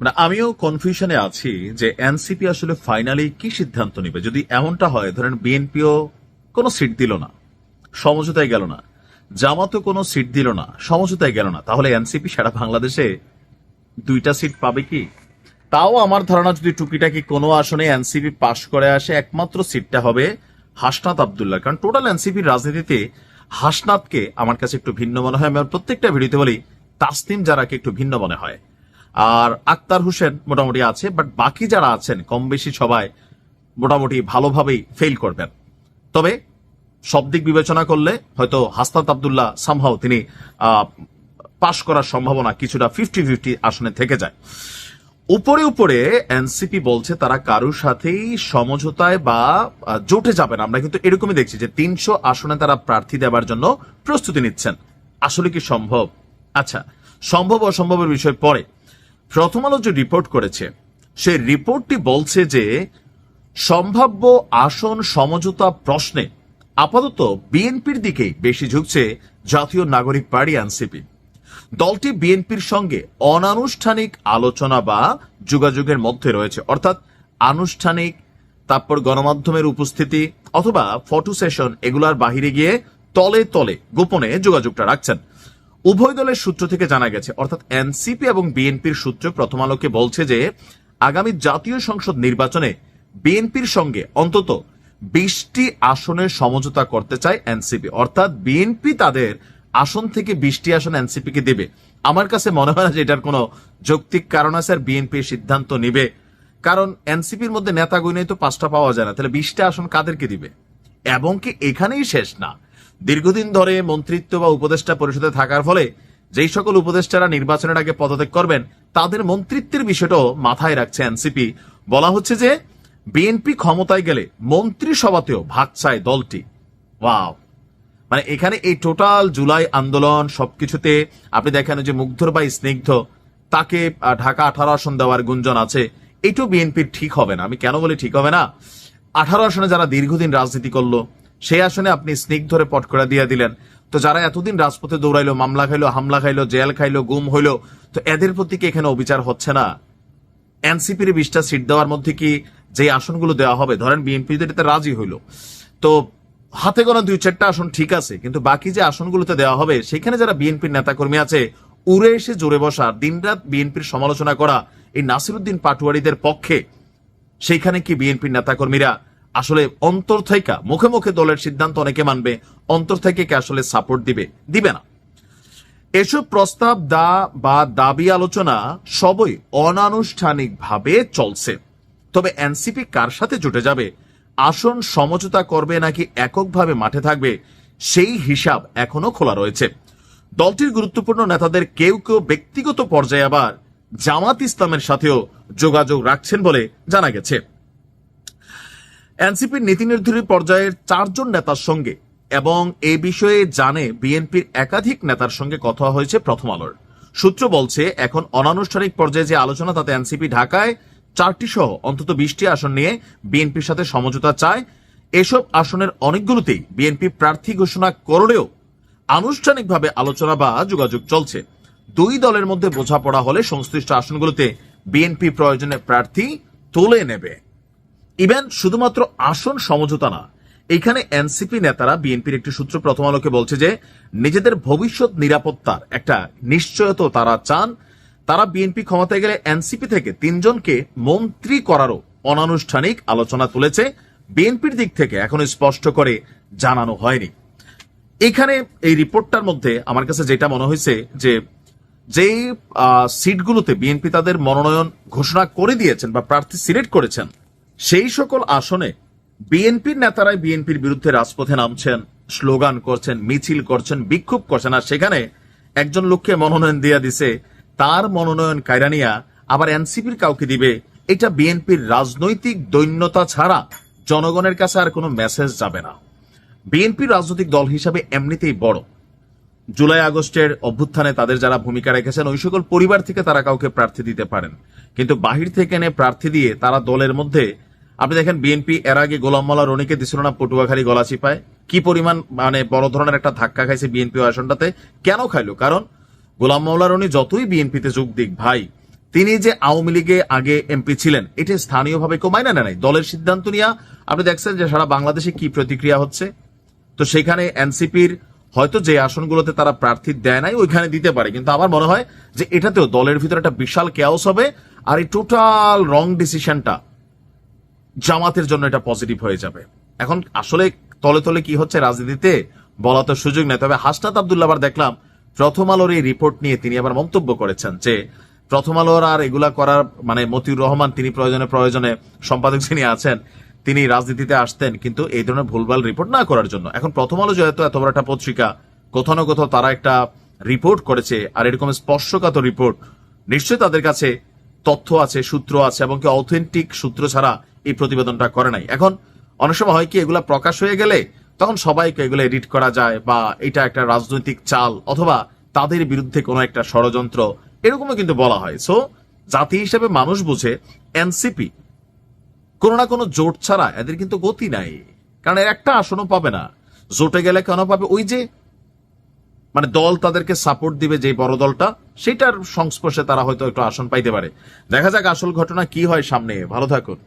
মানে আমিও কনফিউশনে আছি যে এনসিপি আসলে ফাইনালি কি সিদ্ধান্ত নেবে? যদি এমনটা হয়, ধরেন বিএনপিও কোনো সিট দিল না, সমঝোতায় গেল না, জামাতও কোনো সিট দিল না, সমঝোতায় গেল না, তাহলে এনসিপি সারা বাংলাদেশে দুইটা সিট পাবে কি? তাও আমার ধারণা যদি টুকিটাকি কোনো আসনে এনসিপি পাশ করে আসে, একমাত্র সিটটা হবে হাসনাত আবদুল্লাহ। কারণ টোটাল এনসিপির রাজনীতিতে হাসনাতকে আমার কাছে একটু ভিন্ন মনে হয়। আমি প্রত্যেকটা ভিডিওতে বলি, তাসনিম যারাকে একটু ভিন্ন মনে হয়। আর আক্তার হোসেন মোটামুটি আছে বাট বাকি যারা আছেন কম বেশি সবাই মোটামুটি ভালোভাবেই ফেল করবেন। তবে সব দিক বিবেচনা করলে হয়তো হাসনাত আবদুল্লাহ সামহাও তিনি পাশ করার সম্ভাবনা কিছুটা ফিফটি ফিফটি আসনে থেকে যায়। উপরে উপরে এনসিপি বলছে তারা কারোর সাথেই সমঝোতায় বা জোটে যাবে না। আমরা কিন্তু এরকমই দেখছি যে তিনশো আসনে তারা প্রার্থী দেওয়ার জন্য প্রস্তুতি নিচ্ছেন। আসলে কি সম্ভব? আচ্ছা সম্ভব অসম্ভবের বিষয় পরে। প্রথম আলো যে রিপোর্ট করেছে, সেই রিপোর্টটি বলছে যে সম্ভাব্য আসন সমঝোতা প্রশ্নে আপাতত বিএনপির দিকেই বেশি ঝুঁকছে জাতীয় নাগরিক পার্টি এনসিপি দলটি বিএনপির সঙ্গে অনানুষ্ঠানিক আলোচনা বা যোগাযোগের মধ্যে রয়েছে। অর্থাৎ আনুষ্ঠানিক, তারপর গণমাধ্যমের উপস্থিতি অথবা ফটো সেশন এগুলার বাহিরে গিয়ে তলে তলে গোপনে যোগাযোগটা রাখছেন। উভয় দলের সূত্র থেকে জানা গেছে, অর্থাৎ এনসিপি এবং বিএনপির সূত্র প্রথম আলোকে বলছে যে, আগামী জাতীয় সংসদ নির্বাচনে বিএনপির সঙ্গে অন্তত বিশটি আসনের সমঝোতা করতে চায় এনসিপি। অর্থাৎ বিএনপি তাদের আসন থেকে বিশটি আসন এনসিপি কে দেবে। আমার কাছে মনে হয় না যে এটার কোনো যৌক্তিক কারণ আছে আর বিএনপি সিদ্ধান্ত নিবে। কারণ এনসিপির মধ্যে নেতা গুইনেই তো পাঁচটা পাওয়া যায় না। তাহলে বিশটা আসন কাদেরকে দিবে? এবং কি এখানেই শেষ না? দীর্ঘদিন ধরে মন্ত্রিত্ব বা উপদেষ্টা পরিষদে থাকার ফলে যেই সকল উপদেষ্টারা নির্বাচনের আগে পদত্যাগ করবেন, তাদের মন্ত্রিত্বের বিষয়টাও মাথায় রাখছে এনসিপি। বলা হচ্ছে যে, বিএনপি ক্ষমতায় গেলে মন্ত্রিসভাতেও ভাগ চায় দলটি। ওয়াও। মানে এখানে এই টোটাল জুলাই আন্দোলন সবকিছুতে আপনি দেখেন যে মুগ্ধর বা স্নিগ্ধ, তাকে ঢাকা আঠারো আসন দেওয়ার গুঞ্জন আছে। এটাও বিএনপির ঠিক হবে না। আমি কেন বলি ঠিক হবে না? আঠারো আসনে যারা দীর্ঘদিন রাজনীতি করল সেই আসনে আপনি স্নিগ্ধরে পট করে দিয়ে দিলেন। তো যারা এতদিন রাজপথে দৌড়াইলো, মামলা খাইলো, হামলা খাইলো, জেল খাইলো, গুম হইল, তো এদের প্রতি কি এখানে অবিচার হচ্ছে না? এনসিপির বিশটা সিট দেওয়ার মধ্যে কি যে আসনগুলো দেওয়া হবে, ধরেন বিএনপি রাজি হইল। তো হাতে গোনা দুই চারটা আসন ঠিক আছে, কিন্তু বাকি যে আসনগুলোতে দেওয়া হবে, সেখানে যারা বিএনপির নেতাকর্মী আছে, উড়ে এসে জোরে বসা, দিনরাত বিএনপির সমালোচনা করা, এই নাসিরুদ্দিন পাটুয়ারিদের পক্ষে, সেইখানে কি বিএনপির নেতাকর্মীরা আসলে অন্তর থেকে মুখে মুখে দলের সিদ্ধান্ত অনেকে মানবে, অন্তর থেকে কি আসলে সাপোর্ট দিবে দিবে না। এসব প্রস্তাব দা বা দাবি আলোচনা সবই অনানুষ্ঠানিকভাবে চলছে। তবে এনসিপি কার সাথে জুটে যাবে? আসন সমঝোতা করবে নাকি এককভাবে মাঠে থাকবে? সেই হিসাব এখনও খোলা রয়েছে। দলটির গুরুত্বপূর্ণ নেতাদের কেউ কেউ ব্যক্তিগত পর্যায়ে আবার জামাত ইসলামের সাথেও যোগাযোগ রাখছেন বলে জানা গেছে। এনসিপির নীতি নির্ধারী পর্যায়ের চারজন নেতার সঙ্গে এবং এ বিষয়ে জানে বিএনপির একাধিক নেতার সঙ্গে কথা হয়েছে প্রথম আলোর। সূত্র বলছে, এখন অনানুষ্ঠানিক পর্যায়ে যে আলোচনা, তাতে এনসিপি ঢাকায় চারটি সহ অন্তত বিশটি আসন নিয়ে বিএনপির সাথে সমঝোতা চায়। এসব আসনের অনেকগুলোতেই বিএনপি প্রার্থী ঘোষণা করলেও আনুষ্ঠানিকভাবে আলোচনা বা যোগাযোগ চলছে। দুই দলের মধ্যে বোঝাপড়া হলে সংশ্লিষ্ট আসনগুলোতে বিএনপি প্রয়োজনে প্রার্থী তুলে নেবে। ইভেন শুধুমাত্র আসন সমঝোতা না এখানে এনসিপি নেতারা বিএনপির একটি সূত্র প্রথম আলোকে বলছে যে নিজেদের ভবিষ্যৎ নিরাপত্তার একটা নিশ্চয়তা তারা চান। তারা বিএনপি ক্ষমতায় গেলে এনসিপি থেকে তিনজনকে মন্ত্রী করারও অনানুষ্ঠানিক আলোচনা তুলেছে। বিএনপির দিক থেকে এখনও স্পষ্ট করে জানানো হয়নি। এখানে এই রিপোর্টটার মধ্যে আমার কাছে যেটা মনে হয়েছে যে আহ, সিটগুলোতে বিএনপি তাদের মনোনয়ন ঘোষণা করে দিয়েছেন বা প্রার্থী সিলেক্ট করেছেন সেই সকল আসনে বিএনপির নেতারাই বিএনপির বিরুদ্ধে রাজপথে নামছেন, স্লোগান করছেন, মিছিল করছেন, বিক্ষোভ করছেন। আর সেখানে একজন লোককে মনোনয়ন দিয়ে দিছে, তার মনোনয়ন কায়রানিয়া আবার এনসিপির কাউকে দিবে, এটা বিএনপির রাজনৈতিক দৈন্যতা ছাড়া জনগণের কাছে আর কোনো মেসেজ যাবে না। বিএনপি রাজনৈতিক দল হিসাবে এমনিতেই বড়। জুলাই আগস্টের অভ্যুত্থানে তাদের যারা ভূমিকা রেখেছেন, ওই সকল পরিবার থেকে তারা কাউকে প্রার্থী দিতে পারেন। কিন্তু বাহির থেকে এনে প্রার্থী দিয়ে তারা দলের মধ্যে আপনি দেখেন বিএনপি এর আগে গোলাম মাল্লা রনিকে দিছিল না পটুয়াখালী গলাচিপায় কি পরিমাণ মানে বড় ধরনের একটা ধাক্কা খাইছে বিএনপি আসনটাতে, কেন খাইলো? কারণ গোলাম মাওলা রনি যতই বিএনপিতে যোগ দিক, ভাই, তিনি যে আওয়ামী লীগে আগে এমপি ছিলেন, এটা স্থানীয়ভাবে কেউ মাইনা নেয় নাই। দলের সিদ্ধান্ত নিয়ে আপনি দেখছেন যে সারা বাংলাদেশে কি প্রতিক্রিয়া হচ্ছে। তো সেখানে এনসিপির হয়তো যে আসনগুলোতে তারা প্রার্থী দেয় নাই, ওইখানে দিতে পারে। কিন্তু আমার মনে হয় যে এটাতেও দলের ভিতরে একটা বিশাল কেয়াস হবে, আর এই টোটাল রং ডিসিশনটা জামাতের জন্য এটা পজিটিভ হয়ে যাবে। এখন আসলে তলে তলে কি হচ্ছে রাজনীতিতে বলা তো সুযোগ নেই, তবে হাসনাত আবদুল্লাহ আবার দেখলাম প্রথম আলোর এই রিপোর্ট নিয়ে তিনি আবার মন্তব্য করেছেন যে, প্রথম আলোর আর এগুলা করার মানে মতিউর রহমান, তিনি প্রয়োজনে প্রয়োজনে সম্পাদক যিনি আছেন, তিনি রাজনীতিতে আসতেন, কিন্তু এই ধরনের ভুলভাল রিপোর্ট না করার জন্য। এখন প্রথম আলো যেহেতু এত বড় একটা পত্রিকা, কোথাও না কোথাও তারা একটা রিপোর্ট করেছে, আর এরকম স্পর্শকাতর রিপোর্ট নিশ্চয়ই তাদের কাছে তথ্য আছে, সূত্র আছে, এবং কি অথেন্টিক সূত্র ছাড়া এই প্রতিবেদনটা করে নাই। এখন অনেক সময় হয় কি, এগুলা প্রকাশ হয়ে গেলে তখন সবাইকে এগুলো এডিট করা যায় বা এটা একটা রাজনৈতিক চাল অথবা তাদের বিরুদ্ধে কোনো একটা ষড়যন্ত্র, এরকমও কিন্তু বলা হয়। সো জাতি হিসেবে মানুষ বুঝে, এনসিপি কোনো না কোনো জোট ছাড়া এদের কিন্তু গতি নাই। কারণ এর একটা আসনও পাবে না। জোটে গেলে কেন পাবে? ওই যে মানে দল তাদেরকে সাপোর্ট দিবে যে বড় দলটা, সেটার সংস্পর্শে তারা হয়তো একটু আসন পাইতে পারে। দেখা যাক আসল ঘটনা কি হয় সামনে। ভালো থাকুন।